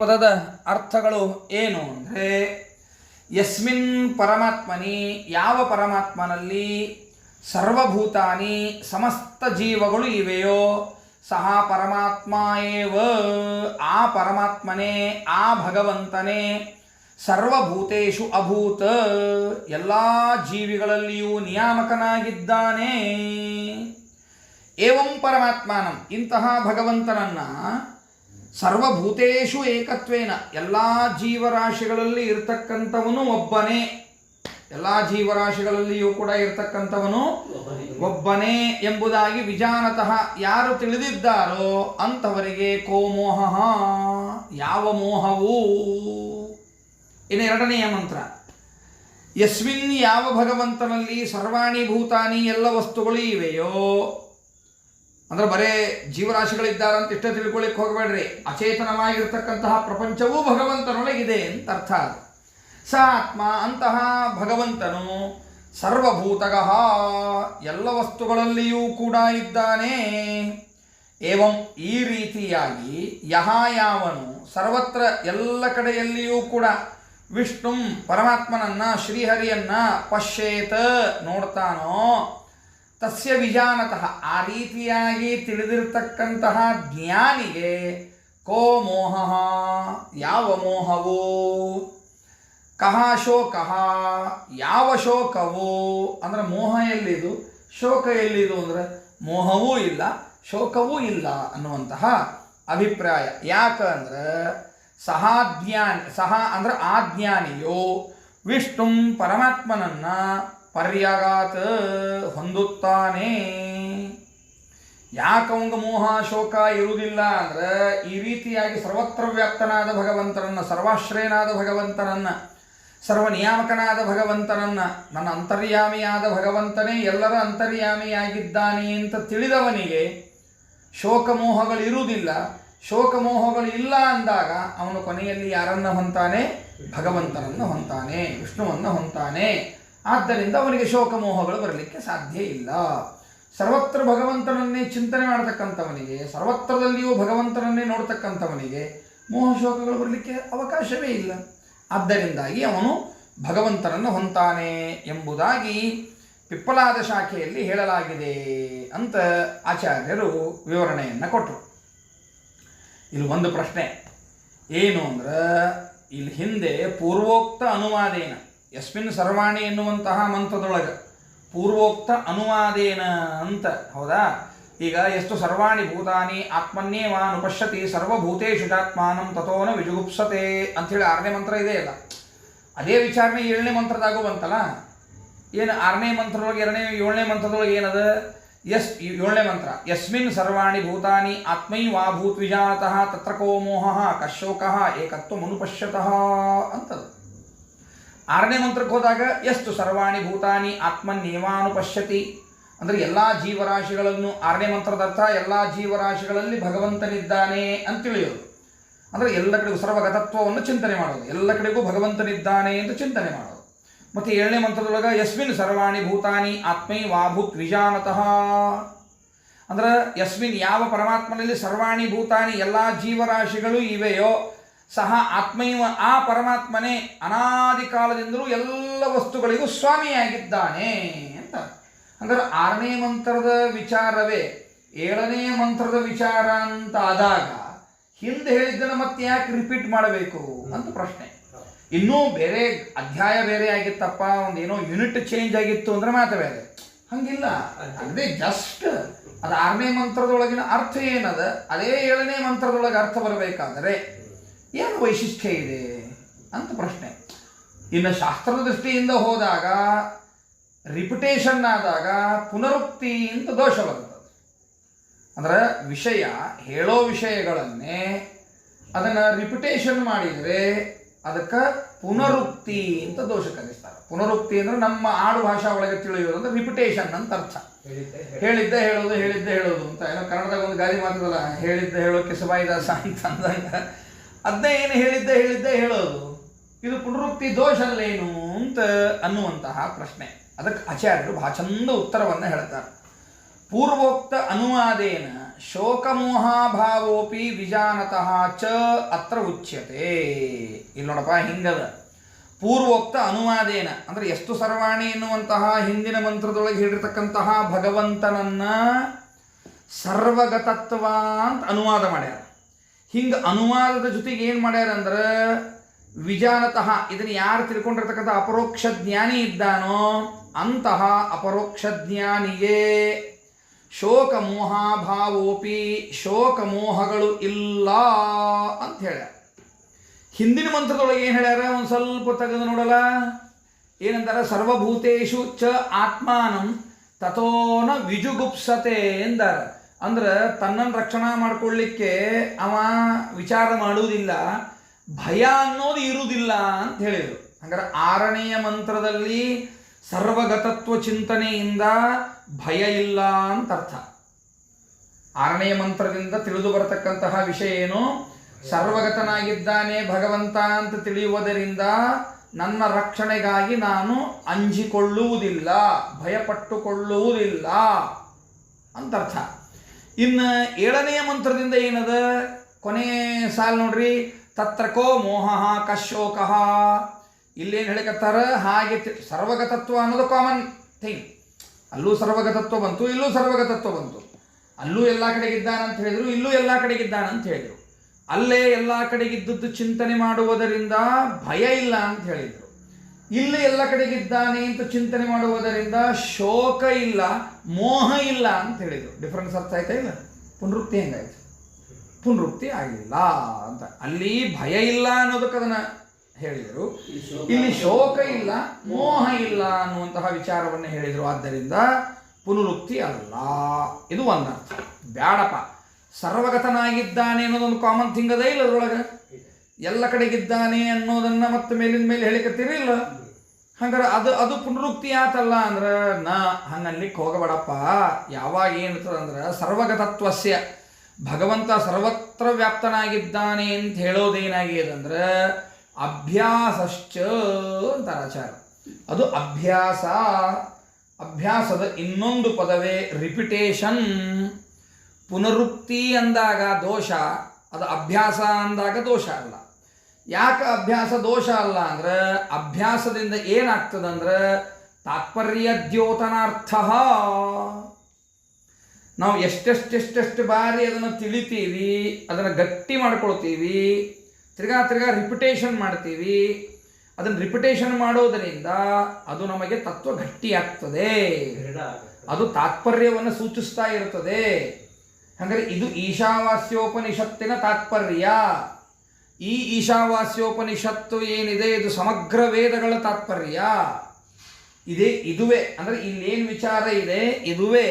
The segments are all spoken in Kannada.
ಪದದ ಅರ್ಥಗಳು ಏನು ಅಂದರೆ, ಯಸ್ಮಿನ್ ಪರಮಾತ್ಮನಿ, ಯಾವ ಪರಮಾತ್ಮನಲ್ಲಿ ಸರ್ವಭೂತಾನಿ ಸಮಸ್ತ ಜೀವಗಳು ಇವೆಯೋ, ಸಹ ಪರಮಾತ್ಮ ಏವ, ಆ ಪರಮಾತ್ಮನೇ, ಆ ಭಗವಂತನೇ, ಸರ್ವಭೂತೇಶು ಅಭೂತ, ಎಲ್ಲ ಜೀವಿಗಳಲ್ಲಿಯೂ ನಿಯಾಮಕನಾಗಿದ್ದಾನೆ. ಏವಂ ಪರಮಾತ್ಮಾನಂ, ಇಂತಹ ಭಗವಂತನನ್ನ ಸರ್ವಭೂತೇಷು ಏಕತ್ವೇನ. ಎಲ್ಲ ಜೀವರಾಶಿಗಳಲ್ಲಿ ಇರ್ತಕ್ಕಂಥವನು ಒಬ್ಬನೇ. ಎಲ್ಲ ಜೀವರಾಶಿಗಳಲ್ಲಿಯೂ ಕೂಡ ಇರ್ತಕ್ಕಂಥವನು ಒಬ್ಬನೇ ಎಂಬುದಾಗಿ ವಿಜಾನತಃ ಯಾರು ತಿಳಿದಿದ್ದಾರೋ ಅಂಥವರಿಗೆ ಕೋ ಮೋಹ ಯಾವ ಮೋಹವು. ಇನ್ನು ಎರಡನೆಯ ಮಂತ್ರ. ಯಸ್ವಿನ್ ಯಾವ ಭಗವಂತನಲ್ಲಿ ಸರ್ವಾಣಿ ಭೂತಾನಿ ಎಲ್ಲ ವಸ್ತುಗಳು ಇವೆಯೋ? ಅಂದ್ರೆ ಬರೇ ಜೀವರಾಶಿಗಳಿದ್ದಾರೆ ಅಂತ ಇಷ್ಟೇ ತಿಳ್ಕೊಳ್ಳಿಕ್ಕೆ ಹೋಗಬೇಡ್ರಿ. ಅಚೇತನವಾಗಿರ್ತಕ್ಕಂತಹ ಪ್ರಪಂಚವೂ ಭಗವಂತನೊಳಗಿದೆ ಅಂತ ಅರ್ಥ ಅದು. ಸ ಆತ್ಮ ಅಂತಹ ಭಗವಂತನು ಸರ್ವಭೂತಗಃ ಎಲ್ಲ ವಸ್ತುಗಳಲ್ಲಿಯೂ ಕೂಡ ಇದ್ದಾನೆ. ಏವಂ ಈ ರೀತಿಯಾಗಿ ಯಹ ಯಾವನು ಸರ್ವತ್ರ ಎಲ್ಲ ಕಡೆಯಲ್ಲಿಯೂ ಕೂಡ ವಿಷ್ಣು ಪರಮಾತ್ಮನನ್ನ ಶ್ರೀಹರಿಯನ್ನ ಪಶ್ಯೇತ ನೋಡ್ತಾನೋ ತಸ್ಯ ವಿಜಾನತಃ. ಆ ರೀತಿಯಾಗಿ ತಿಳಿದಿರತಕ್ಕಂತಹ ಜ್ಞಾನಿಗೆ ಕೋ ಮೋಹ, ಯಾವ ಮೋಹವೋ? ಕಹ ಶೋಕಃ, ಯಾವ ಶೋಕವೋ? ಅಂದರೆ ಮೋಹ ಎಲ್ಲಿದು? ಶೋಕ ಎಲ್ಲಿದು ಅಂದ್ರೆ ಮೋಹವೂ ಇಲ್ಲ, ಶೋಕವೂ ಇಲ್ಲ ಅನ್ನುವಂತಹ ಅಭಿಪ್ರಾಯ. ಯಾಕಂದ್ರೆ ಸಹ ಜ್ಞಾನಿ, ಸಹ ಅಂದರೆ ಆ ಜ್ಞಾನಿಯು ವಿಷ್ಣು ಪರಮಾತ್ಮನನ್ನ ಪರ್ಯಾಗಾತ ಹೊಂದುತ್ತಾನೆ. ಯಾಕವಂಗ ಮೋಹ ಶೋಕ ಇರುವುದಿಲ್ಲ ಅಂದ್ರೆ ಈ ರೀತಿಯಾಗಿ ಸರ್ವತ್ರ ವ್ಯಾಪ್ತನಾದ ಭಗವಂತನನ್ನ, ಸರ್ವಾಶ್ರಯನಾದ ಭಗವಂತನನ್ನ ಸರ್ವ ನಿಯಾಮಕನಾದ ಭಗವಂತನನ್ನ, ನನ್ನ ಅಂತರ್ಯಾಮಿಯಾದ ಭಗವಂತನೇ ಎಲ್ಲರ ಅಂತರ್ಯಾಮಿಯಾಗಿದ್ದಾನೆ ಅಂತ ತಿಳಿದವನಿಗೆ ಶೋಕಮೋಹಗಳಿರುವುದಿಲ್ಲ ಶೋಕಮೋಹಗಳು ಇಲ್ಲ ಅಂದಾಗ ಅವನು ಕೊನೆಯಲ್ಲಿ ಯಾರನ್ನ ಹೊಂತಾನೆ? ಭಗವಂತನನ್ನು ಹೊಂತಾನೆ, ವಿಷ್ಣುವನ್ನು ಹೊಂತಾನೆ. ಆದ್ದರಿಂದ ಅವನಿಗೆ ಶೋಕಮೋಹಗಳು ಬರಲಿಕ್ಕೆ ಸಾಧ್ಯ ಇಲ್ಲ. ಸರ್ವತ್ರ ಭಗವಂತನನ್ನೇ ಚಿಂತನೆ ಮಾಡತಕ್ಕಂಥವನಿಗೆ, ಸರ್ವತ್ರದಲ್ಲಿಯೂ ಭಗವಂತನನ್ನೇ ನೋಡ್ತಕ್ಕಂಥವನಿಗೆ ಮೋಹ ಶೋಕಗಳು ಬರಲಿಕ್ಕೆ ಅವಕಾಶವೇ ಇಲ್ಲ. ಆದ್ದರಿಂದಾಗಿ ಅವನು ಭಗವಂತನನ್ನು ಹೊಂತಾನೆ ಎಂಬುದಾಗಿ ಪಿಪ್ಪಲಾದ ಶಾಖೆಯಲ್ಲಿ ಹೇಳಲಾಗಿದೆ ಅಂತ ಆಚಾರ್ಯರು ವಿವರಣೆಯನ್ನು ಕೊಟ್ಟರು ಇಲ್ಲಿ ಒಂದು ಪ್ರಶ್ನೆ. ಏನು ಅಂದ್ರೆ, ಇಲ್ಲಿ ಹಿಂದೆ ಪೂರ್ವೋಕ್ತ ಅನುವಾದೇನ. ಯಸ್ಮಿನ್ ಸರ್ವಾಣಿ ಎನ್ನುವಂತಹ ಮಂತ್ರದೊಳಗೆ ಪೂರ್ವೋಕ್ತ ಅನುವಾದೇನ ಅಂತ. ಹೌದಾ? ಈಗ ಎಷ್ಟು ಸರ್ವಾಣಿ ಭೂತಾನಿ ಆತ್ಮನ್ಯೇವ ಅನುಪಶ್ಯತಿ ಸರ್ವಭೂತೇಷು ಚಾತ್ಮಾನಂ ತಥೋನ ವಿಜುಗುಪ್ಸತೆ ಅಂಥೇಳಿ ಆರನೇ ಮಂತ್ರ ಇದೆ ಅಲ್ಲ. ಅದೇ ವಿಚಾರಣೆ ಏಳನೇ ಮಂತ್ರದಾಗೂ ಬಂತಲ್ಲ? ಏನು ಆರನೇ ಮಂತ್ರದೊಳಗೆ ಎರಡನೇ ಏಳನೇ ಮಂತ್ರದೊಳಗೆ ಏನದ? ಎಸ್ ಏಳನೇ ಮಂತ್ರ. ಯಸ್ಮಿನ್ ಸರ್ವಾಣಿ ಭೂತಾನಿ ಆತ್ಮೈ ವಾ ಭೂತ್ವಿಜಾತಃ ತತ್ರ ಕೋಮೋಹ ಕಶೋಕಃ ಏಕತ್ವ ಮನುಪಶ್ಯತಃ ಅಂತದು. ಆರನೇ ಮಂತ್ರಕ್ಕೆ ಹೋದಾಗ ಎಷ್ಟು ಸರ್ವಾಣಿ ಭೂತಾನಿ ಆತ್ಮನ್ಯೇವಾನುಪಶ್ಯತಿ ಅಂದರೆ ಎಲ್ಲ ಜೀವರಾಶಿಗಳನ್ನು, ಆರನೇ ಮಂತ್ರದ ಅರ್ಥ, ಎಲ್ಲ ಜೀವರಾಶಿಗಳಲ್ಲಿ ಭಗವಂತನಿದ್ದಾನೆ ಅಂತ ತಿಳಿಯೋದು. ಅಂದರೆ ಎಲ್ಲ ಕಡೆಗೂ ಸರ್ವಗತತ್ವವನ್ನು ಚಿಂತನೆ ಮಾಡೋದು. ಎಲ್ಲ ಕಡೆಗೂ ಭಗವಂತನಿದ್ದಾನೆ ಎಂದು ಚಿಂತನೆ ಮಾಡೋದು. ಮತ್ತು ಏಳನೇ ಮಂತ್ರದೊಳಗೆ, ಯಸ್ಮಿನ್ ಸರ್ವಾಣಿ ಭೂತಾನಿ ಆತ್ಮೈ ವಾಭೂತ್ ವಿಜಾನತಃ. ಅಂದ್ರೆ, ಯಸ್ಮಿನ್ ಯಾವ ಪರಮಾತ್ಮನಲ್ಲಿ ಸರ್ವಾಣಿ ಭೂತಾನಿ ಎಲ್ಲ ಜೀವರಾಶಿಗಳು ಇವೆಯೋ ಸಹ ಆತ್ಮೈವ ಆ ಪರಮಾತ್ಮನೇ ಅನಾದಿ ಕಾಲದಿಂದಲೂ ಎಲ್ಲ ವಸ್ತುಗಳಿಗೂ ಸ್ವಾಮಿಯಾಗಿದ್ದಾನೆ ಅಂತ. ಅಂದರೆ ಆರನೇ ಮಂತ್ರದ ವಿಚಾರವೇ ಏಳನೇ ಮಂತ್ರದ ವಿಚಾರ ಅಂತ ಆದಾಗ ಹಿಂದೆ ಹೇಳಿದ್ದನ್ನು ಮತ್ತೆ ಯಾಕೆ ರಿಪೀಟ್ ಮಾಡಬೇಕು ಅಂತ ಪ್ರಶ್ನೆ. ಇನ್ನೂ ಬೇರೆ ಅಧ್ಯಾಯ ಬೇರೆ ಆಗಿತ್ತಪ್ಪ, ಒಂದೇನೋ ಯೂನಿಟ್ ಚೇಂಜ್ ಆಗಿತ್ತು ಅಂದ್ರೆ ಮಾತ್ರ ಬೇರೆ. ಹಂಗಿಲ್ಲ. ಅದೇ ಜಸ್ಟ್ ಅದು ಆರನೇ ಮಂತ್ರದೊಳಗಿನ ಅರ್ಥ ಏನದ? ಅದೇ ಏಳನೇ ಮಂತ್ರದೊಳಗೆ ಅರ್ಥ ಬರಬೇಕಾದರೆ ಏನು ವೈಶಿಷ್ಟ್ಯ ಇದೆ ಅಂತ ಪ್ರಶ್ನೆ. ಇನ್ನು ಶಾಸ್ತ್ರದ ದೃಷ್ಟಿಯಿಂದ ಹೋದಾಗ ರಿಪಿಟೇಷನ್ ಆದಾಗ ಪುನರುಕ್ತಿ ಅಂತ ದೋಷ ಬರ್ತದೆ ಅಂದ್ರೆ ವಿಷಯ ಹೇಳೋ ವಿಷಯಗಳನ್ನೇ ಅದನ್ನು ರಿಪಿಟೇಷನ್ ಮಾಡಿದರೆ ಅದಕ್ಕೆ ಪುನರುಕ್ತಿ ಅಂತ ದೋಷ ಕಲಿಸ್ತಾರೆ. ಪುನರುಕ್ತಿ ಅಂದ್ರೆ ನಮ್ಮ ಆಡು ಭಾಷಾ ಒಳಗೆ ತಿಳಿಯೋದು ಅಂದ್ರೆ ರಿಪಿಟೇಷನ್ ಅಂತ ಅರ್ಥ. ಹೇಳಿದ್ದೆ ಹೇಳೋದು ಹೇಳಿದ್ದೆ ಹೇಳೋದು ಅಂತ. ಏನೋ ಕನ್ನಡದಾಗ ಒಂದು ಗಾದಿ ಮಾತದಲ್ಲ ಹೇಳಿದ್ದೆ ಹೇಳೋಕೆ ಸುಬಾಯಿದಾಸ ಅಂತ ಅಂದಂಗ ಅದನ್ನೇ ಏನು ಹೇಳಿದ್ದೆ ಹೇಳಿದ್ದೆ ಹೇಳೋದು. ಇದು ಪುನರುಕ್ತಿ ದೋಷ ಅಲ್ಲೇನು ಅಂತ ಅನ್ನುವಂತಹ ಪ್ರಶ್ನೆ. ಅದಕ್ಕೆ ಆಚಾರ್ಯರು ಬಹಳ ಚಂದ ಉತ್ತರವನ್ನು ಹೇಳ್ತಾರೆ. ಪೂರ್ವೋಕ್ತ ಅನುವಾದೇನ ಶೋಕಮೋಹಾಭಾವೋಪಿ ವಿಜಾನತಃ ಚ ಅತ್ರ ಉಚ್ಯತೆ. ಇಲ್ಲಿ ನೋಡಪ್ಪ, ಹಿಂಗದ. ಪೂರ್ವೋಕ್ತ ಅನುವಾದೇನ ಅಂದ್ರೆ ಎಷ್ಟು ಸರ್ವಾಣಿ ಎನ್ನುವಂತಹ ಹಿಂದಿನ ಮಂತ್ರದೊಳಗೆ ಹೇಳಿರ್ತಕ್ಕಂತಹ ಭಗವಂತನನ್ನ ಸರ್ವಗತತ್ವ ಅಂತ ಅನುವಾದ ಮಾಡ್ಯಾರ. ಹಿಂಗೆ ಅನುವಾದದ ಜೊತೆಗೆ ಏನು ಮಾಡ್ಯಾರ ಅಂದ್ರೆ, ವಿಜಾನತಃ ಇದನ್ನು ಯಾರು ತಿಳ್ಕೊಂಡಿರ್ತಕ್ಕಂಥ ಅಪರೋಕ್ಷ ಜ್ಞಾನಿ ಇದ್ದಾನೋ ಅಂತಹ ಅಪರೋಕ್ಷ ಜ್ಞಾನಿಗೆ ಶೋಕ ಮೋಹಾಭಾವೋಪಿ ಶೋಕ ಮೋಹಗಳು ಇಲ್ಲ ಅಂತ ಹೇಳ್ಯಾರ. ಹಿಂದಿನ ಮಂತ್ರದೊಳಗೆ ಏನು ಹೇಳ್ಯಾರ? ಒಂದು ಸ್ವಲ್ಪ ತೆಗೆದು ನೋಡಲ್ಲ ಏನಂತಾರೆ? ಸರ್ವಭೂತೇಶು ಚ ಆತ್ಮಾನಂ ತಥೋನ ವಿಜುಗುಪ್ಸತೆ ಎಂದಾರ. ಅಂದ್ರೆ ತನ್ನನ್ನು ರಕ್ಷಣಾ ಮಾಡ್ಕೊಳ್ಳಿಕ್ಕೆ ಅವ ವಿಚಾರ ಮಾಡುವುದಿಲ್ಲ, ಭಯ ಅನ್ನೋದು ಇರುವುದಿಲ್ಲ ಅಂತ ಹೇಳಿದರು. ಹಂಗಾರೆ ಆರನೆಯ ಮಂತ್ರದಲ್ಲಿ ಸರ್ವಗತತ್ವ ಚಿಂತನೆಯಿಂದ ಭಯ ಇಲ್ಲ ಅಂತ ಅರ್ಥ. ಆರನೆಯ ಮಂತ್ರದಿಂದ ತಿಳಿದು ಬರತಕ್ಕಂತಹ ವಿಷಯ ಏನು? ಸರ್ವಗತನಾಗಿದ್ದಾನೆ ಭಗವಂತ ಅಂತ ತಿಳಿಯುವುದರಿಂದ ನನ್ನ ರಕ್ಷಣೆಗಾಗಿ ನಾನು ಅಂಜಿಕೊಳ್ಳುವುದಿಲ್ಲ, ಭಯಪಟ್ಟುಕೊಳ್ಳುವುದಿಲ್ಲ ಅಂತ ಅರ್ಥ. ಇನ್ನು ಏಳನೆಯ ಮಂತ್ರದಿಂದ ಏನದ? ಕೊನೆಯ ಸಾಲ್ ನೋಡ್ರಿ. ತತ್ರಕೋ ಮೋಹ ಕಶೋಕ. ಇಲ್ಲೇನು ಹೇಳಿಕತ್ತಾರ? ಹಾಗೆ ಸರ್ವಗತತ್ವ ಅನ್ನೋದು ಕಾಮನ್ ಥಿಂಗ್ ಅಲ್ಲೂ ಸರ್ವಗತತ್ವ ಬಂತು, ಇಲ್ಲೂ ಸರ್ವಗತತ್ವ ಬಂತು. ಅಲ್ಲೂ ಎಲ್ಲ ಕಡೆಗಿದ್ದಾನಂತ ಹೇಳಿದ್ರು, ಇಲ್ಲೂ ಎಲ್ಲ ಕಡೆಗಿದ್ದಾನಂತ ಹೇಳಿದರು. ಅಲ್ಲೇ ಎಲ್ಲ ಕಡೆಗಿದ್ದದ್ದು ಚಿಂತನೆ ಮಾಡುವುದರಿಂದ ಭಯ ಇಲ್ಲ ಅಂತ ಹೇಳಿದರು. ಇಲ್ಲಿ ಎಲ್ಲ ಕಡೆಗಿದ್ದಾನೆ ಅಂತ ಚಿಂತನೆ ಮಾಡುವುದರಿಂದ ಶೋಕ ಇಲ್ಲ, ಮೋಹ ಇಲ್ಲ ಅಂತ ಹೇಳಿದರು. ಡಿಫ್ರೆನ್ಸ್ ಅರ್ಥ ಆಯ್ತಾ ಇಲ್ಲ? ಪುನರುಕ್ತಿ ಹೆಂಗಾಯ್ತು? ಪುನರುಕ್ತಿ ಆಗಿಲ್ಲ ಅಂತ. ಅಲ್ಲಿ ಭಯ ಇಲ್ಲ ಅನ್ನೋದಕ್ಕೆ ಅದನ್ನ ಹೇಳಿದರು. ಇಲ್ಲಿ ಶೋಕ ಇಲ್ಲ, ಮೋಹ ಇಲ್ಲ ಅನ್ನುವಂತಹ ವಿಚಾರವನ್ನು ಹೇಳಿದರು. ಆದ್ದರಿಂದ ಪುನರುಕ್ತಿ ಅಲ್ಲ. ಇದು ಒಂದರ್ಥ. ಬ್ಯಾಡಪ್ಪ. ಸರ್ವಗತನಾಗಿದ್ದಾನೆ ಅನ್ನೋದೊಂದು ಕಾಮನ್ ಥಿಂಗ್ ಅದೇ ಇಲ್ಲ ಅದ್ರೊಳಗೆ. ಎಲ್ಲ ಕಡೆಗಿದ್ದಾನೆ ಅನ್ನೋದನ್ನ ಮತ್ತೆ ಮೇಲಿನ ಮೇಲೆ ಹೇಳಿಕತ್ತೀರಿ ಇಲ್ಲ? ಹಂಗಾರೆ ಅದು ಅದು ಪುನರುಕ್ತಿ ಆತಲ್ಲ ಅಂದ್ರೆ, ನಾ ಹಂಗನ್ಲಿಕ್ಕೆ ಹೋಗಬೇಡಪ್ಪ. ಯಾವಾಗ ಏನು ಅಂದ್ರೆ, ಸರ್ವಗತತ್ವಸ್ಯ. ಭಗವಂತ ಸರ್ವತ್ರ ವ್ಯಾಪ್ತನಾಗಿದ್ದಾನೆ ಅಂತ ಹೇಳೋದೇನಾಗಿದಂದ್ರೆ ಅಭ್ಯಾಸಶ್ಚ ಅಂತ ಆಚಾರ. ಅದು ಅಭ್ಯಾಸ, ಅಭ್ಯಾಸದ ಇನ್ನೊಂದು ಪದವೇ ರಿಪಿಟೇಷನ್. ಪುನರುಕ್ತಿ ಅಂದಾಗ ದೋಷ, ಅದು ಅಭ್ಯಾಸ ಅಂದಾಗ ದೋಷ ಅಲ್ಲ. ಯಾಕೆ ಅಭ್ಯಾಸ ದೋಷ ಅಲ್ಲ ಅಂದ್ರೆ ಅಭ್ಯಾಸದಿಂದ ಏನಾಗ್ತದಂದ್ರೆ ತಾತ್ಪರ್ಯ ದ್ಯೋತನಾರ್ಥ ನಾವು ಎಷ್ಟೆಷ್ಟೆಷ್ಟೆಷ್ಟು ಬಾರಿ ಅದನ್ನು ತಿಳಿತೀವಿ ಅದನ್ನು ಗಟ್ಟಿ ಮಾಡ್ಕೊಳ್ತೀವಿ ತಿರ್ಗಾ ತಿರ್ಗಾ ರಿಪಿಟೇಷನ್ ಮಾಡ್ತೀವಿ ಅದನ್ನು ರಿಪಿಟೇಷನ್ ಮಾಡೋದರಿಂದ ಅದು ನಮಗೆ ತತ್ವ ಗಟ್ಟಿಯಾಗ್ತದೆ. ಅದು ತಾತ್ಪರ್ಯವನ್ನು ಸೂಚಿಸ್ತಾ ಇರುತ್ತದೆ ಹಂಗಾರೆ ಇದು ಈಶಾವಾಸ್ಯೋಪನಿಷತ್ತಿನ ತಾತ್ಪರ್ಯ. ಈ ಈಶಾವಾಸ್ಯೋಪನಿಷತ್ತು ಏನಿದೆ? ಇದು ಸಮಗ್ರ ವೇದಗಳ ತಾತ್ಪರ್ಯ. ಇದೇ, ಇದುವೇ. ಅಂದರೆ ಇಲ್ಲೇನು ವಿಚಾರ ಇದೆ? ಇದುವೇ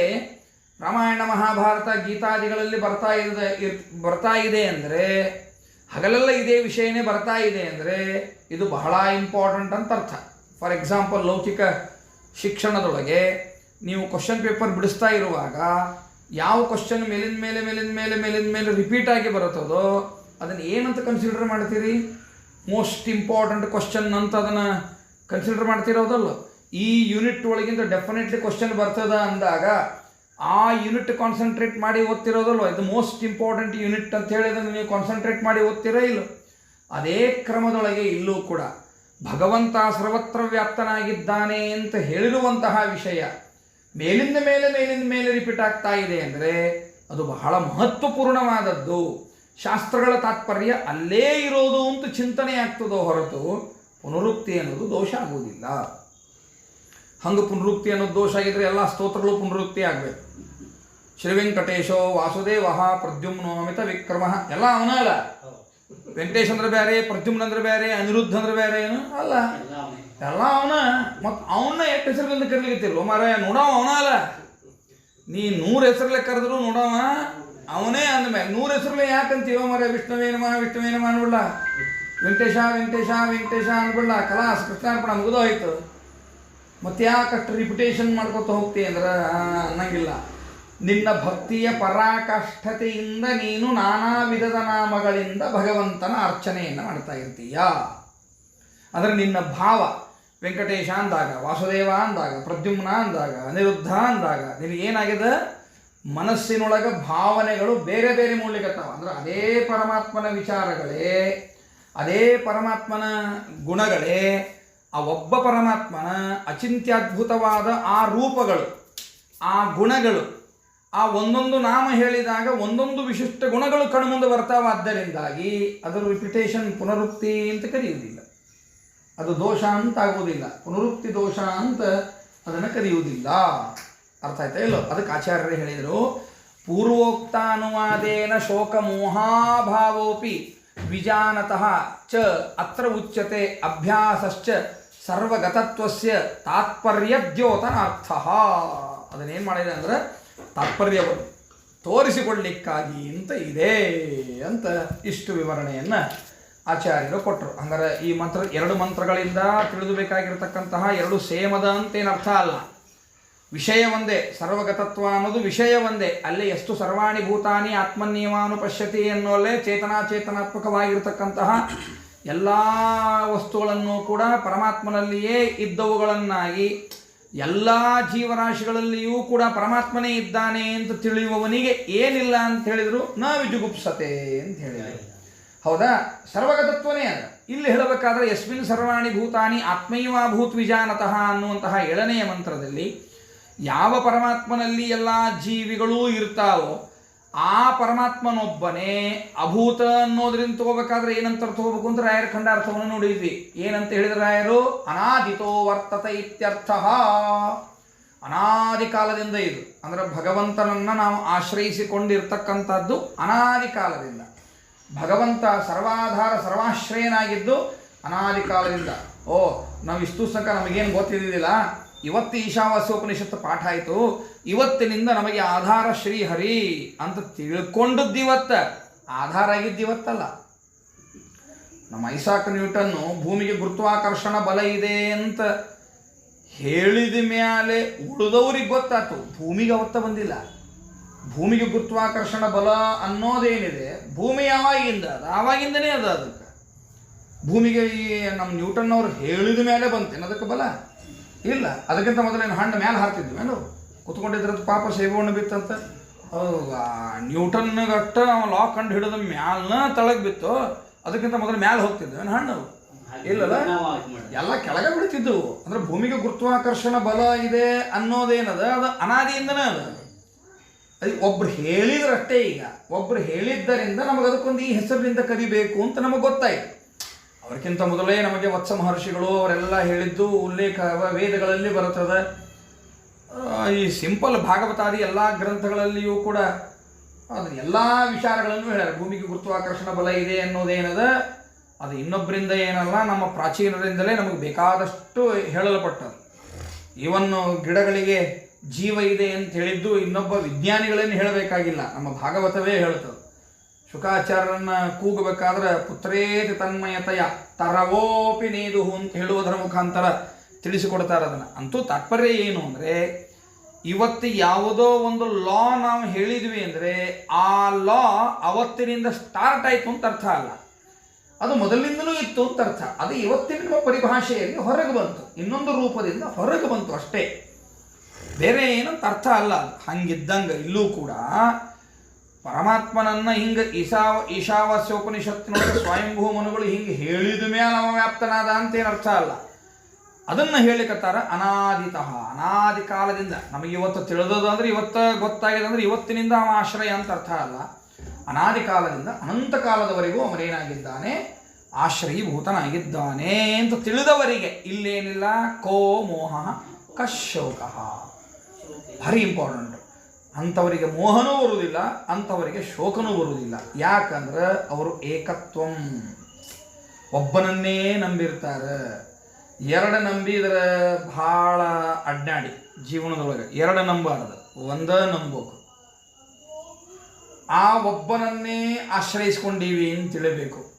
ರಾಮಾಯಣ ಮಹಾಭಾರತ ಗೀತಾದಿಗಳಲ್ಲಿ ಬರ್ತಾ ಇದೆ ಬರ್ತಾ ಇದೆ ಅಂದರೆ, ಹಗಲೆಲ್ಲ ಇದೇ ವಿಷಯನೇ ಬರ್ತಾ ಇದೆ ಅಂದರೆ, ಇದು ಬಹಳ ಇಂಪಾರ್ಟೆಂಟ್ ಅಂತ ಅರ್ಥ. ಫಾರ್ ಎಕ್ಸಾಂಪಲ್ ಲೌಕಿಕ ಶಿಕ್ಷಣದೊಳಗೆ ನೀವು ಕ್ವಶನ್ ಪೇಪರ್ ಬಿಡಿಸ್ತಾ ಇರುವಾಗ, ಯಾವ ಕ್ವಶನ್ ಮೇಲಿನ ಮೇಲೆ ಮೇಲಿನ ಮೇಲೆ ಮೇಲಿನ ಮೇಲೆ ರಿಪೀಟ್ ಆಗಿ ಬರುತ್ತದೋ ಅದನ್ನು ಏನಂತ ಕನ್ಸಿಡರ್ ಮಾಡ್ತೀರಿ? ಮೋಸ್ಟ್ ಇಂಪಾರ್ಟೆಂಟ್ ಕ್ವಶನ್ ಅಂತ ಅದನ್ನು ಕನ್ಸಿಡರ್ ಮಾಡ್ತಿರೋದಲ್ಲ ಈ ಯೂನಿಟ್ ಒಳಗಿಂದ ಡೆಫಿನೆಟ್ಲಿ ಕ್ವಶನ್ ಬರ್ತದ ಅಂದಾಗ ಆ ಯೂನಿಟ್ ಕಾನ್ಸಂಟ್ರೇಟ್ ಮಾಡಿ ಓದ್ತಿರೋದಲ್ವ ಇದು ಮೋಸ್ಟ್ ಇಂಪಾರ್ಟೆಂಟ್ ಯೂನಿಟ್ ಅಂತ ಹೇಳಿ ನೀವು ಕಾನ್ಸಂಟ್ರೇಟ್ ಮಾಡಿ ಓದ್ತಿರೋ ಇಲ್ಲ? ಅದೇ ಕ್ರಮದೊಳಗೆ ಇಲ್ಲೂ ಕೂಡ ಭಗವಂತ ಸರ್ವತ್ರ ವ್ಯಾಪ್ತನಾಗಿದ್ದಾನೆ ಅಂತ ಹೇಳಿರುವಂತಹ ವಿಷಯ ಮೇಲಿಂದ ಮೇಲೆ ಮೇಲಿಂದ ಮೇಲೆ ರಿಪೀಟ್ ಆಗ್ತಾ ಇದೆ ಅಂದರೆ ಅದು ಬಹಳ ಮಹತ್ವಪೂರ್ಣವಾದದ್ದು. ಶಾಸ್ತ್ರಗಳ ತಾತ್ಪರ್ಯ ಅಲ್ಲೇ ಇರೋದು ಅಂತ ಚಿಂತನೆ ಆಗ್ತದೋ ಹೊರತು ಪುನರುಕ್ತಿ ಅನ್ನೋದು ದೋಷ ಆಗುವುದಿಲ್ಲ. ಹಂಗೆ ಪುನರುಕ್ತಿ ಅನ್ನೋದು ದೋಷ ಆಗಿದ್ರೆ ಎಲ್ಲ ಸ್ತೋತ್ರಗಳು ಪುನರುಕ್ತಿ ಆಗಬೇಕು. ಶ್ರೀ ವೆಂಕಟೇಶೋ ವಾಸುದೇವ ಪ್ರದ್ಯುಮ್ನೋ ಅಮಿತ ವಿಕ್ರಮ. ಎಲ್ಲ ಅವನ ಅಲ್ಲ ವೆಂಕಟೇಶ್ ಅಂದ್ರೆ ಬೇರೆ, ಪ್ರದ್ಯುಮ್ನ ಅಂದ್ರೆ ಬೇರೆ, ಅನಿರುದ್ಧ ಅಂದ್ರೆ ಬೇರೆ ಏನು? ಅಲ್ಲ. ಎಲ್ಲ ಅವನ. ಮತ್ತು ಅವನ್ನ ಎಷ್ಟು ಹೆಸರುಗಳಿಂದ ಕರೀಲಿಕ್ಕೆ ಮಾರಾಯ, ನೋಡವ ಅವನ ಅಲ್ಲ. ನೀ ನೂರು ಹೆಸರಲ್ಲೇ ಕರೆದ್ರು ನೋಡವ ಅವನೇ ಅಂದಮೇಲೆ ನೂರು ಹೆಸರುಗಳು ಯಾಕಂತೀವ ಮರ ವಿಷ್ಣುವೇನ ಮಹಾ ವಿಷ್ಣುವೇನ ಅನ್ಬಿಡ್ಲ. ವೆಂಕಟೇಶ ವೆಂಕಟೇಶ ವೆಂಕಟೇಶ ಅನ್ಬಿಡ್ಲ. ಕಲಾಸ್, ಕೃಷ್ಣಾರ್ಪಣ ಮುಗಿದೋಯ್ತು. ಮತ್ತೆ ಯಾಕಷ್ಟು ರಿಪಿಟೇಷನ್ ಮಾಡ್ಕೊತ ಹೋಗ್ತಿ ಅಂದ್ರೆ ಅನ್ನಂಗಿಲ್ಲ. ನಿನ್ನ ಭಕ್ತಿಯ ಪರಾಕಾಷ್ಠತೆಯಿಂದ ನೀನು ನಾನಾ ವಿಧದ ನಾಮಗಳಿಂದ ಭಗವಂತನ ಅರ್ಚನೆಯನ್ನು ಮಾಡ್ತಾ ಇರ್ತೀಯ. ಆದರೆ ನಿನ್ನ ಭಾವ ವೆಂಕಟೇಶ ಅಂದಾಗ, ವಾಸುದೇವ ಅಂದಾಗ, ಪ್ರದ್ಯುಮ್ನ ಅಂದಾಗ, ಅನಿರುದ್ಧ ಅಂದಾಗ ನಿನಗೇನಾಗಿದೆ ಮನಸ್ಸಿನೊಳಗ ಭಾವನೆಗಳು ಬೇರೆ ಬೇರೆ ಮೂಡ್ಲಿಕ್ಕತ್ತಾವ ಅಂದ್ರೆ ಅದೇ ಪರಮಾತ್ಮನ ವಿಚಾರಗಳೇ, ಅದೇ ಪರಮಾತ್ಮನ ಗುಣಗಳೇ, ಆ ಒಬ್ಬ ಪರಮಾತ್ಮನ ಅಚಿಂತ್ಯದ್ಭುತವಾದ ಆ ರೂಪಗಳು, ಆ ಗುಣಗಳು, ಆ ಒಂದೊಂದು ನಾಮ ಹೇಳಿದಾಗ ಒಂದೊಂದು ವಿಶಿಷ್ಟ ಗುಣಗಳು ಕಣ್ಮುಂದೆ ಬರ್ತಾವಾದ್ದರಿಂದಾಗಿ ಅದರ ರಿಪಿಟೇಷನ್ ಪುನರುಕ್ತಿ ಅಂತ ಕರೆಯುವುದಿಲ್ಲ. ಅದು ದೋಷ ಅಂತ ಆಗುವುದಿಲ್ಲ. ಪುನರುಕ್ತಿ ದೋಷ ಅಂತ ಅದನ್ನು ಕರೆಯುವುದಿಲ್ಲ. ಅರ್ಥ ಆಯ್ತಾ? ಇಲ್ಲೋ ಅದಕ್ಕೆ ಆಚಾರ್ಯರು ಹೇಳಿದರು ಪೂರ್ವೋಕ್ತಾನುವಾದೇನ ಶೋಕ ಮೋಹಾಭಾವೋಪಿ ವಿಜಾನತಃ ಚ ಅತ್ರ ಉಚ್ಯತೆ ಅಭ್ಯಾಸಶ್ಚ ಸರ್ವಗತತ್ವಸ್ಯ ತಾತ್ಪರ್ಯದ್ಯೋತನಾರ್ಥ. ಅದನ್ನೇನು ಮಾಡಿದೆ ಅಂದ್ರೆ, ತಾತ್ಪರ್ಯವನ್ನು ತೋರಿಸಿಕೊಳ್ಳಿಕ್ಕಾಗಿ ಅಂತ ಇದೆ ಅಂತ ಇಷ್ಟು ವಿವರಣೆಯನ್ನು ಆಚಾರ್ಯರು ಕೊಟ್ಟರು ಹಂಗಾರೆ ಈ ಮಂತ್ರ, ಎರಡು ಮಂತ್ರಗಳಿಂದ ತಿಳಿದುಬೇಕಾಗಿರತಕ್ಕಂತಹ ಎರಡು ಸೇಮದ ಅಂತೇನು ಅರ್ಥ ಅಲ್ಲ. ವಿಷಯ ಒಂದೇ, ಸರ್ವಗತತ್ವ ಅನ್ನೋದು ವಿಷಯ ಒಂದೇ. ಅಲ್ಲಿ ಎಷ್ಟು ಸರ್ವಾಣಿ ಭೂತಾನಿ ಆತ್ಮನ್ಯವಾನು ಪಶ್ಯತಿ ಎನ್ನುವಲ್ಲೇ ಚೇತನಾಚೇತನಾತ್ಮಕವಾಗಿರ್ತಕ್ಕಂತಹ ಎಲ್ಲ ವಸ್ತುಗಳನ್ನು ಕೂಡ ಪರಮಾತ್ಮನಲ್ಲಿಯೇ ಇದ್ದವುಗಳನ್ನಾಗಿ, ಎಲ್ಲ ಜೀವರಾಶಿಗಳಲ್ಲಿಯೂ ಕೂಡ ಪರಮಾತ್ಮನೇ ಇದ್ದಾನೆ ಅಂತ ತಿಳಿಯುವವನಿಗೆ ಏನಿಲ್ಲ ಅಂತ ಹೇಳಿದರು ನ ವಿಜುಗುಪ್ಸತೆ ಅಂತ ಹೇಳಿದರು. ಹೌದಾ? ಸರ್ವಗತತ್ವನೇ ಅದ. ಇಲ್ಲಿ ಹೇಳಬೇಕಾದ್ರೆ, ಯಸ್ಮಿನ್ ಸರ್ವಾಣಿ ಭೂತಾನಿ ಆತ್ಮೈವಾ ಭೂತ್ ವಿಜಾನತಃ ಅನ್ನುವಂತಹ ಏಳನೆಯ ಮಂತ್ರದಲ್ಲಿ ಯಾವ ಪರಮಾತ್ಮನಲ್ಲಿ ಎಲ್ಲ ಜೀವಿಗಳೂ ಇರ್ತಾವೋ ಆ ಪರಮಾತ್ಮನೊಬ್ಬನೇ ಅಭೂತ ಅನ್ನೋದ್ರಿಂದ ತಗೋಬೇಕಾದ್ರೆ ಏನಂತ ಅರ್ಥ ಹೋಗ್ಬೇಕು ಅಂತ ರಾಯರ ಖಂಡ ಅರ್ಥವನ್ನು ನೋಡಿದ್ವಿ. ಏನಂತ ಹೇಳಿದ್ರೆ ರಾಯರು? ಅನಾದಿತೋ ವರ್ತತ ಇತ್ಯರ್ಥ. ಅನಾದಿ ಕಾಲದಿಂದ ಇದು. ಅಂದ್ರೆ ಭಗವಂತನನ್ನ ನಾವು ಆಶ್ರಯಿಸಿಕೊಂಡಿರ್ತಕ್ಕಂಥದ್ದು ಅನಾದಿ ಕಾಲದಿಂದ. ಭಗವಂತ ಸರ್ವಾಧಾರ, ಸರ್ವಾಶ್ರಯನಾಗಿದ್ದು ಅನಾದಿ ಕಾಲದಿಂದ. ಓ ನಾವು ಇಷ್ಟು ತನಕ ನಮಗೇನು ಗೊತ್ತಿದ್ದಿಲ್ಲ ಇವತ್ತು ಈಶಾವಾಸ್ಯೋಪನಿಷತ್ತು ಪಾಠ ಆಯಿತು. ಇವತ್ತಿನಿಂದ ನಮಗೆ ಆಧಾರ ಶ್ರೀಹರಿ ಅಂತ ತಿಳ್ಕೊಂಡದ್ದು ಇವತ್ತ. ಆಧಾರ ಆಗಿದ್ದು ಇವತ್ತಲ್ಲ. ನಮ್ಮ ಐಸಾಕ್ ನ್ಯೂಟನ್ನು ಭೂಮಿಗೆ ಗುರುತ್ವಾಕರ್ಷಣ ಬಲ ಇದೆ ಅಂತ ಹೇಳಿದ ಮೇಲೆ ಉಳಿದವ್ರಿಗೆ ಗೊತ್ತಾಯ್ತು. ಭೂಮಿಗೆ ಅವತ್ತ ಬಂದಿಲ್ಲ. ಭೂಮಿಗೆ ಗುರುತ್ವಾಕರ್ಷಣ ಬಲ ಅನ್ನೋದೇನಿದೆ, ಭೂಮಿ ಯಾವಾಗಿಂದ ಅದು? ಆವಾಗಿಂದನೇ ಅದು ಅದಕ್ಕೆ. ಭೂಮಿಗೆ ಈ ನಮ್ಮ ನ್ಯೂಟನ್ ಅವ್ರು ಹೇಳಿದ ಮೇಲೆ ಬಂತೇನು ಅದಕ್ಕೆ ಬಲ? ಇಲ್ಲ ಅದಕ್ಕಿಂತ ಮೊದಲೇನು ಹಣ್ಣು ಮೇಲೆ ಹಾರ್ತಿದ್ವಿ. ಏನು? ಕುತ್ಕೊಂಡಿದ್ರದ್ದು ಪಾಪ ಸೇಬು ಹಣ್ಣು ಬಿತ್ತಂತ ನ್ಯೂಟನ್ಗಟ್ಟ ಅವ ಲಾಕ್ ಕಂಡು ಹಿಡಿದ ಮ್ಯಾಲ್ನ ತಳಗ್ ಬಿತ್ತು. ಅದಕ್ಕಿಂತ ಮೊದಲು ಮ್ಯಾಲೆ ಹೋಗ್ತಿದ್ವಿ. ಏನು ಹಣ್ಣು? ಇಲ್ಲಲ್ಲ? ಎಲ್ಲ ಕೆಳಗೆ ಬಿಡ್ತಿದ್ದವು ಅಂದ್ರೆ ಭೂಮಿಗೆ ಗುರುತ್ವಾಕರ್ಷಣ ಬಲ ಇದೆ ಅನ್ನೋದೇನದ? ಅದು ಅನಾದಿಯಿಂದನೇ ಅದ. ಅದು ಒಬ್ರು ಹೇಳಿದ್ರಷ್ಟೇ ಈಗ. ಒಬ್ರು ಹೇಳಿದ್ದರಿಂದ ನಮಗೆ ಅದಕ್ಕೊಂದು ಈ ಹೆಸರಿನಿಂದ ಕರಿಬೇಕು ಅಂತ ನಮಗೆ ಗೊತ್ತಾಯ್ತು. ಅವರಿಗಿಂತ ಮೊದಲೇ ನಮಗೆ ವತ್ಸ ಮಹರ್ಷಿಗಳು ಅವರೆಲ್ಲ ಹೇಳಿದ್ದು ಉಲ್ಲೇಖ ವೇದಗಳಲ್ಲಿ ಬರುತ್ತದೆ. ಈ ಸಿಂಪಲ್ ಭಾಗವತಾದಿ ಎಲ್ಲ ಗ್ರಂಥಗಳಲ್ಲಿಯೂ ಕೂಡ ಅದು ಎಲ್ಲ ವಿಚಾರಗಳನ್ನು ಹೇಳ್ಯಾರ. ಭೂಮಿಗೆ ಗುರುತ್ವಾಕರ್ಷಣ ಬಲ ಇದೆ ಅನ್ನೋದೇನದ, ಅದು ಇನ್ನೊಬ್ಬರಿಂದ ಏನಲ್ಲ, ನಮ್ಮ ಪ್ರಾಚೀನರಿಂದಲೇ ನಮಗೆ ಬೇಕಾದಷ್ಟು ಹೇಳಲ್ಪಟ್ಟದು ಇವನ್ನು ಗಿಡಗಳಿಗೆ ಜೀವ ಇದೆ ಅಂತ ಹೇಳಿದ್ದು ಇನ್ನೊಬ್ಬ ವಿಜ್ಞಾನಿಗಳೇನು ಹೇಳಬೇಕಾಗಿಲ್ಲ. ನಮ್ಮ ಭಾಗವತವೇ ಹೇಳ್ತದೆ. ಶುಕಾಚಾರ್ಯರನ್ನ ಕೂಗಬೇಕಾದ್ರೆ ಪುತ್ರೇತಿ ತನ್ಮಯತೆಯ ತರವೋಪಿ ನೇದುಹು ಅಂತ ಹೇಳುವುದರ ಮುಖಾಂತರ ತಿಳಿಸಿಕೊಡ್ತಾರೆ ಅದನ್ನು. ಅಂತೂ ತಾತ್ಪರ್ಯ ಏನು ಅಂದರೆ, ಇವತ್ತು ಯಾವುದೋ ಒಂದು ಲಾ ನಾವು ಹೇಳಿದ್ವಿ ಅಂದರೆ, ಆ ಲಾ ಅವತ್ತಿನಿಂದ ಸ್ಟಾರ್ಟ್ ಆಯಿತು ಅಂತ ಅರ್ಥ ಅಲ್ಲ. ಅದು ಮೊದಲಿಂದಲೂ ಇತ್ತು ಅಂತ ಅರ್ಥ. ಅದು ಇವತ್ತಿನ ಪರಿಭಾಷೆಯಲ್ಲಿ ಹೊರಗೆ ಬಂತು. ಇನ್ನೊಂದು ರೂಪದಿಂದ ಹೊರಗೆ ಬಂತು ಅಷ್ಟೇ. ಬೇರೆ ಏನಂತ ಅರ್ಥ ಅಲ್ಲ. ಹಂಗಿದ್ದಂಗೆ ಇಲ್ಲೂ ಕೂಡ ಪರಮಾತ್ಮನನ್ನ ಹಿಂಗೆ ಈಶಾವ ಈಶಾವಾಸ್ಯ ಉಪನಿಷತ್ತಿನೊಳಗೆ ಸ್ವಯಂಭೂ ಮನುಗಳು ಹಿಂಗೆ ಹೇಳಿದ ಮೇಲೆ ಅವ ವ್ಯಾಪ್ತನಾದ ಅಂತ ಏನು ಅರ್ಥ ಅಲ್ಲ. ಅದನ್ನು ಹೇಳಿಕತ್ತಾರ ಅನಾದಿತಃ, ಅನಾದಿ ಕಾಲದಿಂದ. ನಮಗೆ ಇವತ್ತು ತಿಳಿದದು ಅಂದ್ರೆ ಇವತ್ತ ಗೊತ್ತಾಗಿದೆ ಅಂದ್ರೆ ಇವತ್ತಿನಿಂದ ಅವ ಆಶ್ರಯ ಅಂತ ಅರ್ಥ ಅಲ್ಲ. ಅನಾದಿ ಕಾಲದಿಂದ ಅನಂತ ಕಾಲದವರೆಗೂ ಅವನೇನಾಗಿದ್ದಾನೆ ಆಶ್ರಯೀಭೂತನಾಗಿದ್ದಾನೆ ಅಂತ ತಿಳಿದವರಿಗೆ ಇಲ್ಲೇನಿಲ್ಲ. ಕೋ ಮೋಹ ಕಶೋಕ ಭಾರಿ ಇಂಪಾರ್ಟೆಂಟ್ ಅಂಥವರಿಗೆ ಮೋಹನೂ ಬರುವುದಿಲ್ಲ ಅಂಥವರಿಗೆ ಶೋಕನೂ ಬರುವುದಿಲ್ಲ. ಯಾಕಂದ್ರೆ ಅವರು ಏಕತ್ವಂ. ಒಬ್ಬನನ್ನೇ ನಂಬಿರ್ತಾರೆ. ಎರಡು ನಂಬಿದ್ರೆ ಭಾಳ ಅಡ್ಡಾಡಿ ಜೀವನದೊಳಗೆ. ಎರಡು ನಂಬಾರ್ದು. ಒಂದ ನಂಬೋಕು ಆ ಒಬ್ಬನನ್ನೇ ಆಶ್ರಯಿಸ್ಕೊಂಡೀವಿ ಅಂತ ತಿಳಿಬೇಕು.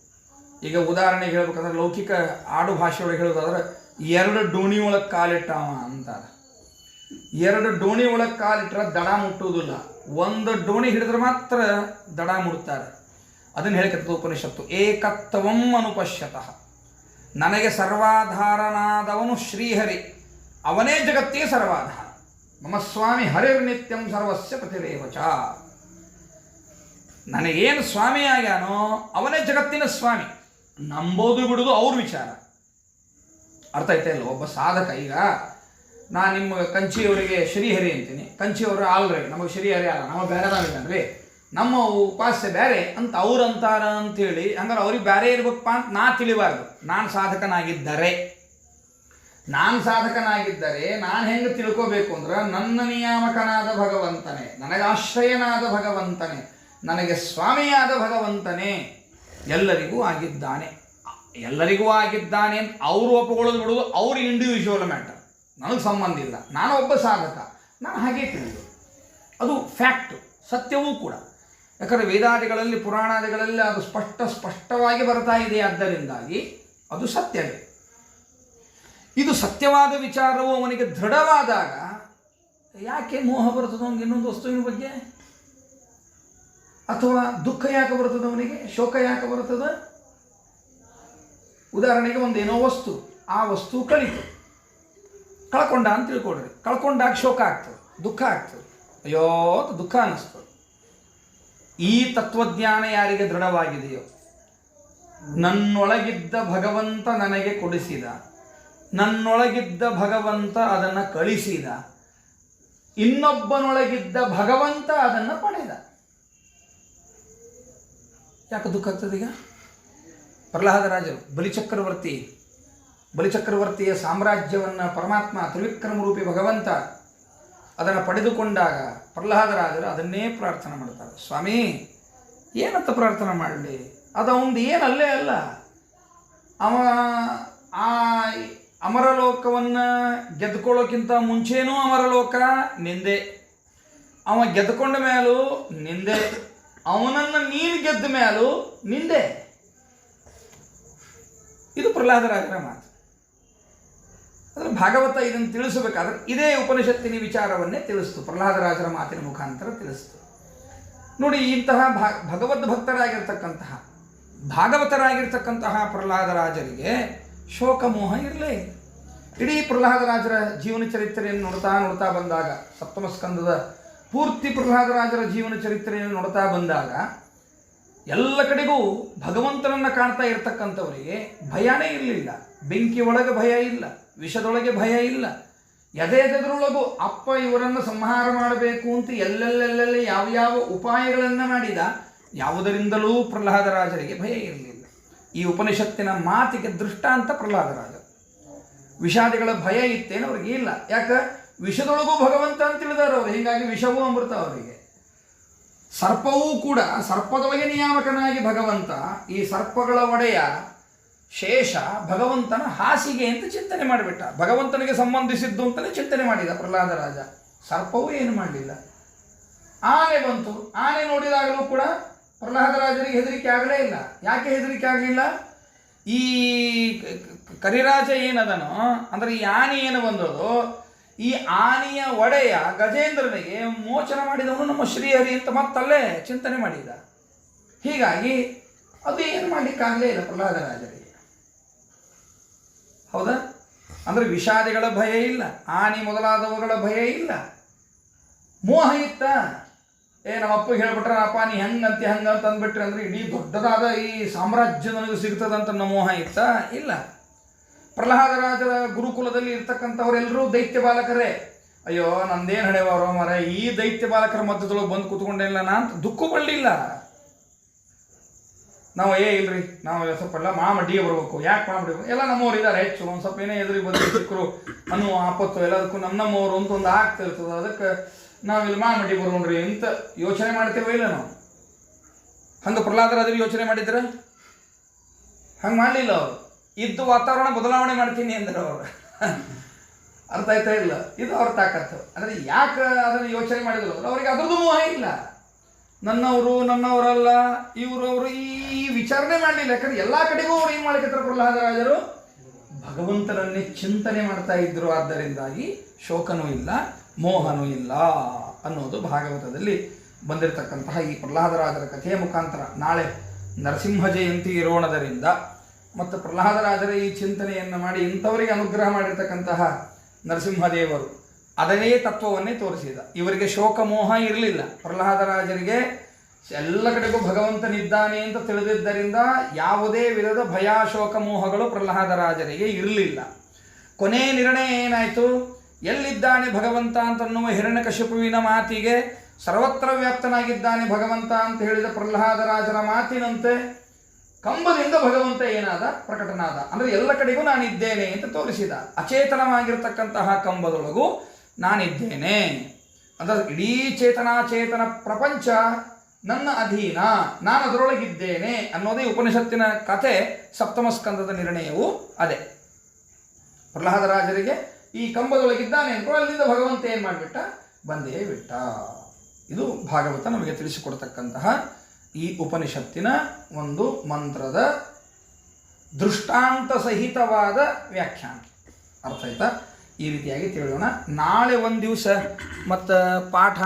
ಈಗ ಉದಾಹರಣೆಗೆ ಹೇಳ್ಬೇಕಂದ್ರೆ ಲೌಕಿಕ ಆಡು ಭಾಷೆಯೊಳಗೆ ಹೇಳೋದಾದ್ರೆ ಎರಡು ಡೋಣಿ ಒಳಗೆ ಕಾಲಿಟ್ಟಾವ ಅಂತಾರೆ. ಎರಡು ಡೋಣಿ ಒಳಗೆ ಕಾಲಿಟ್ರೆ ದಡ ಮುಟ್ಟುವುದಿಲ್ಲ. ಒಂದು ಡೋಣಿ ಹಿಡಿದ್ರೆ ಮಾತ್ರ ದಡ ಮುಡ್ತಾರೆ ಅದನ್ನು ಹೇಳ್ಕತ್ತದ ಉಪನಿಷತ್ತು. ಏಕತ್ವಂ ಅನುಪಶ್ಯತಃ. ನನಗೆ ಸರ್ವಾಧಾರನಾದವನು ಶ್ರೀಹರಿ. ಅವನೇ ಜಗತ್ತಿಗೆ ಸರ್ವಾಧಾರ. ನಮ್ಮ ಸ್ವಾಮಿ ಹರಿರ್ನಿತ್ಯಂ ಸರ್ವಸ್ಯ ಪ್ರತಿರೇವಚ. ನನಗೇನು ಸ್ವಾಮಿ ಆಗ್ಯಾನೋ ಅವನೇ ಜಗತ್ತಿನ ಸ್ವಾಮಿ. ನಂಬೋದು ಬಿಡುವುದು ಅವ್ರ ವಿಚಾರ. ಅರ್ಥ ಆಯ್ತಾ ಅಲ್ಲ ಒಬ್ಬ ಸಾಧಕ ಈಗ ನಾನು ನಿಮ್ಮ ಕಂಚಿಯವರಿಗೆ ಶ್ರೀಹರಿ ಅಂತೀನಿ. ಕಂಚಿಯವರು ಆಲ್ರಿ ನಮಗೆ ಶ್ರೀಹರಿ ಅಲ್ಲ ನಮ್ಮ ಬೇರೆ ಅಂದ್ರೆ. ನಮ್ಮ ಉಪಾಸ್ಯ ಬೇರೆ, ಅಂತ ಅವ್ರು ಅಂತಾರ ಅಂತೇಳಿ, ಹಂಗಾರೆ ಅವ್ರಿಗೆ ಬೇರೆ ಇರ್ಬೇಕಪ್ಪ ಅಂತ ನಾ ತಿಳಿಬಾರ್ದು. ನಾನು ಸಾಧಕನಾಗಿದ್ದರೆ. ನಾನು ಸಾಧಕನಾಗಿದ್ದರೆ, ನಾನು ಹೆಂಗೆ ತಿಳ್ಕೋಬೇಕು ಅಂದ್ರೆ, ನನ್ನ ನಿಯಾಮಕನಾದ ಭಗವಂತನೇ, ನನಗೆ ಆಶ್ರಯನಾದ ಭಗವಂತನೇ, ನನಗೆ ಸ್ವಾಮಿಯಾದ ಭಗವಂತನೇ ಎಲ್ಲರಿಗೂ ಆಗಿದ್ದಾನೆ. ಎಲ್ಲರಿಗೂ ಆಗಿದ್ದಾನೆ ಅಂತ ಅವರು ಒಪ್ಪಿಕೊಳ್ಳೋದು ಬಿಡೋದು, ಅವ್ರ ಇಂಡಿವಿಜುವಲ್ ಮ್ಯಾಟರ್ ನನಗೆ ಸಂಬಂಧ ಇಲ್ಲ. ನಾನು ಒಬ್ಬ ಸಾಧಕ. ನಾನು ಹಾಗೆ ತಿಳಿದು. ಅದು ಫ್ಯಾಕ್ಟ್ ಸತ್ಯವೂ ಕೂಡ. ಯಾಕಂದರೆ ವೇದಾದಿಗಳಲ್ಲಿ, ಪುರಾಣಾದಿಗಳಲ್ಲಿ ಅದು ಸ್ಪಷ್ಟ, ಸ್ಪಷ್ಟವಾಗಿ ಬರ್ತಾ ಇದೆ. ಆದ್ದರಿಂದಾಗಿ ಅದು ಸತ್ಯವೇ. ಇದು ಸತ್ಯವಾದ ವಿಚಾರವು ಅವನಿಗೆ ದೃಢವಾದಾಗ ಯಾಕೆ ಮೋಹ ಬರ್ತದೆ ಅವನಿಗೆ ಇನ್ನೊಂದು ವಸ್ತುವಿನ ಬಗ್ಗೆ? ಅಥವಾ ದುಃಖ ಯಾಕೆ ಬರ್ತದೆ ಅವನಿಗೆ? ಶೋಕ ಯಾಕೆ ಬರ್ತದೆ ಉದಾಹರಣೆಗೆ ಒಂದೇನೋ ವಸ್ತು. ಆ ವಸ್ತು ಕಳೀತು. ಕಳ್ಕೊಂಡ ಅಂತ ತಿಳ್ಕೊಡ್ರಿ ಕಳ್ಕೊಂಡಾಗ ಶೋಕ ಆಗ್ತದೆ, ದುಃಖ ಆಗ್ತದೆ. ಅಯ್ಯೋ ಅಂತ ದುಃಖ ಅನ್ನಿಸ್ತದೆ ಈ ತತ್ವಜ್ಞಾನ ಯಾರಿಗೆ ದೃಢವಾಗಿದೆಯೋ, ನನ್ನೊಳಗಿದ್ದ ಭಗವಂತ ನನಗೆ ಕೊಡಿಸಿದ, ನನ್ನೊಳಗಿದ್ದ ಭಗವಂತ ಅದನ್ನು ಕಳಿಸಿದ, ಇನ್ನೊಬ್ಬನೊಳಗಿದ್ದ ಭಗವಂತ ಅದನ್ನು ಪಡೆದ. ಯಾಕೆ ದುಃಖ ಆಗ್ತದೆ ಈಗ? ಪ್ರಹ್ಲಾದರಾಜರು, ಬಲಿಚಕ್ರವರ್ತಿ ಬಲಿಚಕ್ರವರ್ತಿಯ ಸಾಮ್ರಾಜ್ಯವನ್ನು ಪರಮಾತ್ಮ ತ್ರಿವಿಕ್ರಮ ರೂಪಿ ಭಗವಂತ ಅದನ್ನು ಪಡೆದುಕೊಂಡಾಗ ಪ್ರಹ್ಲಾದರಾದರೆ ಅದನ್ನೇ ಪ್ರಾರ್ಥನೆ ಮಾಡ್ತಾರೆ. ಸ್ವಾಮಿ, ಏನಂತ ಪ್ರಾರ್ಥನೆ ಮಾಡಲಿ? ಅದು ಅವಂದು ಏನಲ್ಲೇ ಅಲ್ಲ. ಅವ ಆ ಅಮರಲೋಕವನ್ನು ಗೆದ್ದುಕೊಳ್ಳೋಕ್ಕಿಂತ ಮುಂಚೆನೂ ಅಮರಲೋಕ ನಿಂದೆ. ಅವ ಗೆದ್ಕೊಂಡ ಮೇಲೂ ನಿಂದೆ. ಅವನನ್ನು ನೀನು ಗೆದ್ದ ಮೇಲೂ ನಿಂದೆ. ಇದು ಪ್ರಹ್ಲಾದರಾಜರ ಮಾತು. ಭಾಗವತ ಇದನ್ನು ತಿಳಿಸಬೇಕಾದ್ರೆ ಇದೇ ಉಪನಿಷತ್ತಿನ ವಿಚಾರವನ್ನೇ ತಿಳಿಸ್ತು. ಪ್ರಹ್ಲಾದರಾಜರ ಮಾತಿನ ಮುಖಾಂತರ ತಿಳಿಸ್ತು. ನೋಡಿ, ಇಂತಹ ಭಗವದ್ ಭಕ್ತರಾಗಿರ್ತಕ್ಕಂತಹ, ಭಾಗವತರಾಗಿರ್ತಕ್ಕಂತಹ ಪ್ರಹ್ಲಾದರಾಜರಿಗೆ ಶೋಕಮೋಹ ಇರಲೇ ಇಡೀ ಪ್ರಹ್ಲಾದರಾಜರ ಜೀವನ ಚರಿತ್ರೆಯನ್ನು ನೋಡ್ತಾ ನೋಡ್ತಾ ಬಂದಾಗ, ಸಪ್ತಮ ಸ್ಕಂದದ ಪೂರ್ತಿ ಪ್ರಹ್ಲಾದರಾಜರ ಜೀವನ ಚರಿತ್ರೆಯನ್ನು ನೋಡ್ತಾ ಬಂದಾಗ, ಎಲ್ಲ ಕಡೆಗೂ ಭಗವಂತನನ್ನು ಕಾಣ್ತಾ ಇರ್ತಕ್ಕಂಥವರಿಗೆ ಭಯನೇ ಇರಲಿಲ್ಲ. ಬೆಂಕಿ ಒಳಗೆ ಭಯ ಇಲ್ಲ. ವಿಷದೊಳಗೆ ಭಯ ಇಲ್ಲ. ಎದೆದರೊಳಗೂ ಅಪ್ಪ ಇವರನ್ನು ಸಂಹಾರ ಮಾಡಬೇಕು ಅಂತ ಎಲ್ಲೆಲ್ಲೆಲ್ಲೆಲ್ಲಿ ಯಾವ ಯಾವ ಉಪಾಯಗಳನ್ನು ಮಾಡಿದ, ಯಾವುದರಿಂದಲೂ ಪ್ರಹ್ಲಾದರಾಜರಿಗೆ ಭಯ ಇರಲಿಲ್ಲ. ಈ ಉಪನಿಷತ್ತಿನ ಮಾತಿಗೆ ದೃಷ್ಟಾಂತ ಪ್ರಹ್ಲಾದರಾಜ ವಿಷಾದಿಗಳ ಭಯ ಇತ್ತೇನು ಅವ್ರಿಗೆ ಇಲ್ಲ. ಯಾಕೆ? ವಿಷದೊಳಗೂ ಭಗವಂತ ಅಂತ ತಿಳಿದಾರೆ ಅವರು. ಹೀಗಾಗಿ ವಿಷವೂ ಅಮೃತ ಅವರಿಗೆ. ಸರ್ಪವೂ ಕೂಡ, ಸರ್ಪದೊಳಗೆ ನಿಯಾಮಕನಾಗಿ ಭಗವಂತ ಈ ಸರ್ಪಗಳ ಒಡೆಯ ಶೇಷ ಭಗವಂತನ ಹಾಸಿಗೆ ಅಂತ ಚಿಂತನೆ ಮಾಡಿಬಿಟ್ಟ. ಭಗವಂತನಿಗೆ ಸಂಬಂಧಿಸಿದ್ದು ಅಂತಲೇ ಚಿಂತನೆ ಮಾಡಿದ ಪ್ರಹ್ಲಾದ ರಾಜ. ಸರ್ಪವೂ ಏನು ಮಾಡಲಿಲ್ಲ. ಆನೆ ಬಂತು. ಆನೆ ನೋಡಿದಾಗಲೂ ಕೂಡ ಪ್ರಹ್ಲಾದರಾಜರಿಗೆ ಹೆದರಿಕೆ ಆಗಲೇ ಇಲ್ಲ. ಯಾಕೆ ಹೆದರಿಕೆ ಆಗಲಿಲ್ಲ? ಈ ಕರಿರಾಜ ಏನದನೋ, ಅಂದ್ರೆ ಈ ಆನೆ ಏನು ಬಂದದೋ, ಈ ಆನೆಯ ಒಡೆಯ ಗಜೇಂದ್ರನಿಗೆ ಮೋಚನ ಮಾಡಿದವನು ನಮ್ಮ ಶ್ರೀಹರಿ ಅಂತ ಮತ್ತಲ್ಲೇ ಚಿಂತನೆ ಮಾಡಿದ. ಹೀಗಾಗಿ ಅದು ಏನು ಮಾಡಲಿಕ್ಕಾಗಲೇ ಇಲ್ಲ ಪ್ರಹ್ಲಾದರಾಜರಿಗೆ ಹೌದಾ? ಅಂದ್ರೆ ವಿಷಾದಿಗಳ ಭಯ ಇಲ್ಲ ಆನೆ ಮೊದಲಾದವುಗಳ ಭಯ ಇಲ್ಲ. ಮೋಹ ಇತ್ತ? ಏ ನಮ್ಮ ಅಪ್ಪ ಹೇಳ್ಬಿಟ್ರೆ, ಅಪ್ಪ, ನೀ ಹೆಂಗಂತಿ, ಹಂಗಂತ ಅಂದ್ಬಿಟ್ರಿ ಅಂದ್ರೆ ಇಡೀ ದೊಡ್ಡದಾದ ಈ ಸಾಮ್ರಾಜ್ಯ ನನಗೆ ಸಿಗ್ತದಂತ ನಮ್ಮ ಮೋಹ ಇತ್ತ? ಇಲ್ಲ. ಪ್ರಹ್ಲಾದರಾಜರ ಗುರುಕುಲದಲ್ಲಿ ಇರ್ತಕ್ಕಂಥವರೆಲ್ಲರೂ ದೈತ್ಯ ಬಾಲಕರೇ. ಅಯ್ಯೋ, ನಂದೇನು ಹಣೆವರೋ ಮರ ಈ ದೈತ್ಯ ಬಾಲಕರ ಮಧ್ಯದೊಳಗೆ ಬಂದು ಕೂತ್ಕೊಂಡಿಲ್ಲ ನಾನು ದುಃಖ ಪಡಲಿಲ್ಲ ನಾವು, ಏ ಇಲ್ರಿ ನಾವು ಸ್ವಲ್ಪ ಎಲ್ಲ ಮಾಮಡಿಗೆ ಬರಬೇಕು. ಯಾಕೆ ಮಾಮಡಿ ಎಲ್ಲ ನಮ್ಮವ್ರು ಇದ್ದಾರೆ ಹೆಚ್ಚು ಒಂದು ಸ್ವಲ್ಪ ಏನೇ ಎದುರಿ ಬಂದು ಸಿಕ್ಕರು ಅನ್ನೋ ಆಪತ್ತು, ಎಲ್ಲದಕ್ಕೂ ನಮ್ಮ ನಮ್ಮವರು ಅಂತ ಒಂದು ಆಗ್ತಾ ಇರ್ತದೆ. ಅದಕ್ಕೆ ನಾವು ಇಲ್ಲಿ ಮಾಮಡಿ ಬರೋಣ್ರಿ ಅಂತ ಯೋಚನೆ ಮಾಡ್ತೇವೆ ಇಲ್ಲ ನಾವು? ಹಂಗೆ ಪ್ರಹ್ಲಾದರಾಜರು ಯೋಚನೆ ಮಾಡಿದ್ರೆ ಹಂಗೆ ಮಾಡಲಿಲ್ಲ ಅವರು. ಇದ್ದು ವಾತಾವರಣ ಬದಲಾವಣೆ ಮಾಡ್ತೀನಿ ಅಂದ್ರೆ ಅವರು. ಅರ್ಥ ಆಯ್ತಾ ಇಲ್ಲ? ಇದು ಅವ್ರ ತಾಕತ್ತು. ಅಂದರೆ ಯಾಕೆ ಅದನ್ನು ಯೋಚನೆ ಮಾಡಿದ್ರು? ಅವರಿಗೆ ಅದ್ರದ್ದು ಮೋಹ ಇಲ್ಲ ನನ್ನವರು, ನನ್ನವರಲ್ಲ, ಇವರು, ಅವರು ಈ ವಿಚಾರಣೆ ಮಾಡಲಿಲ್ಲ. ಯಾಕಂದ್ರೆ ಎಲ್ಲ ಕಡೆಗೂ ಅವ್ರು ಏನು ಪ್ರಹ್ಲಾದ ಪ್ರಹ್ಲಾದರಾಜರು ಭಗವಂತನನ್ನೇ ಚಿಂತನೆ ಮಾಡ್ತಾ ಇದ್ರು. ಆದ್ದರಿಂದಾಗಿ ಶೋಕನೂ ಇಲ್ಲ, ಮೋಹನೂ ಇಲ್ಲ ಅನ್ನೋದು ಭಾಗವತದಲ್ಲಿ ಬಂದಿರತಕ್ಕಂತಹ ಈ ಪ್ರಹ್ಲಾದರಾಜರ ಕಥೆಯ ಮುಖಾಂತರ. ನಾಳೆ ನರಸಿಂಹ ಜಯಂತಿ ಇರೋಣದರಿಂದ ಮತ್ತು ಪ್ರಹ್ಲಾದರಾಜರ ಈ ಚಿಂತನೆಯನ್ನು ಮಾಡಿ ಇಂಥವರಿಗೆ ಅನುಗ್ರಹ ಮಾಡಿರ್ತಕ್ಕಂತಹ ನರಸಿಂಹದೇವರು ಅದನ್ನೇ ತತ್ವವನ್ನೇ ತೋರಿಸಿದ. ಇವರಿಗೆ ಶೋಕ ಮೋಹ ಇರಲಿಲ್ಲ. ಪ್ರಹ್ಲಾದರಾಜರಿಗೆ ಎಲ್ಲ ಕಡೆಗೂ ಭಗವಂತನಿದ್ದಾನೆ ಅಂತ ತಿಳಿದಿದ್ದರಿಂದ ಯಾವುದೇ ವಿಧದ ಭಯ ಶೋಕ ಮೋಹಗಳು ಪ್ರಹ್ಲಾದರಾಜರಿಗೆ ಇರಲಿಲ್ಲ. ಕೊನೆ ನಿರ್ಣಯ ಏನಾಯಿತು? ಎಲ್ಲಿದ್ದಾನೆ ಭಗವಂತ ಅಂತನ್ನುವ ಹಿರಣ್ಯಕಶಿಪುವಿನ ಮಾತಿಗೆ ಸರ್ವತ್ರ ವ್ಯಾಪ್ತನಾಗಿದ್ದಾನೆ ಭಗವಂತ ಅಂತ ಹೇಳಿದ ಪ್ರಹ್ಲಾದರಾಜರ ಮಾತಿನಂತೆ ಕಂಬದಿಂದ ಭಗವಂತ ಏನಾದ? ಪ್ರಕಟನಾದ. ಅಂದ್ರೆ ಎಲ್ಲ ಕಡೆಗೂ ನಾನಿದ್ದೇನೆ ಅಂತ ತೋರಿಸಿದ. ಅಚೇತನವಾಗಿರ್ತಕ್ಕಂತಹ ಕಂಬದೊಳಗೂ ನಾನಿದ್ದೇನೆ. ಅಂತ ಇಡೀ ಚೇತನಾಚೇತನ ಪ್ರಪಂಚ ನನ್ನ ಅಧೀನ ನಾನು ಅದರೊಳಗಿದ್ದೇನೆ ಅನ್ನೋದೇ ಉಪನಿಷತ್ತಿನ ಕಥೆ, ಸಪ್ತಮ ಸ್ಕಂದದ ನಿರ್ಣಯವು ಅದೇ. ಪ್ರಹ್ಲಾದರಾಜರಿಗೆ ಈ ಕಂಬದೊಳಗಿದ್ದಾನೆ ಅಂದ್ಕೊಂಡು ಅಲ್ಲಿಂದ ಭಗವಂತ ಏನು ಮಾಡಿಬಿಟ್ಟ? ಬಂದೇ ಬಿಟ್ಟ. ಇದು ಭಾಗವತ ನಮಗೆ ತಿಳಿಸಿಕೊಡ್ತಕ್ಕಂತಹ ಈ ಉಪನಿಷತ್ತಿನ ಒಂದು ಮಂತ್ರದ ದೃಷ್ಟಾಂತ ಸಹಿತವಾದ ವ್ಯಾಖ್ಯಾನ. ಅರ್ಥ ಆಯ್ತಾ? ಈ ರೀತಿಯಾಗಿ ತಿಳಿಯೋಣ. ನಾಳೆ ಒಂದು ದಿವಸ ಮತ್ತು ಪಾಠ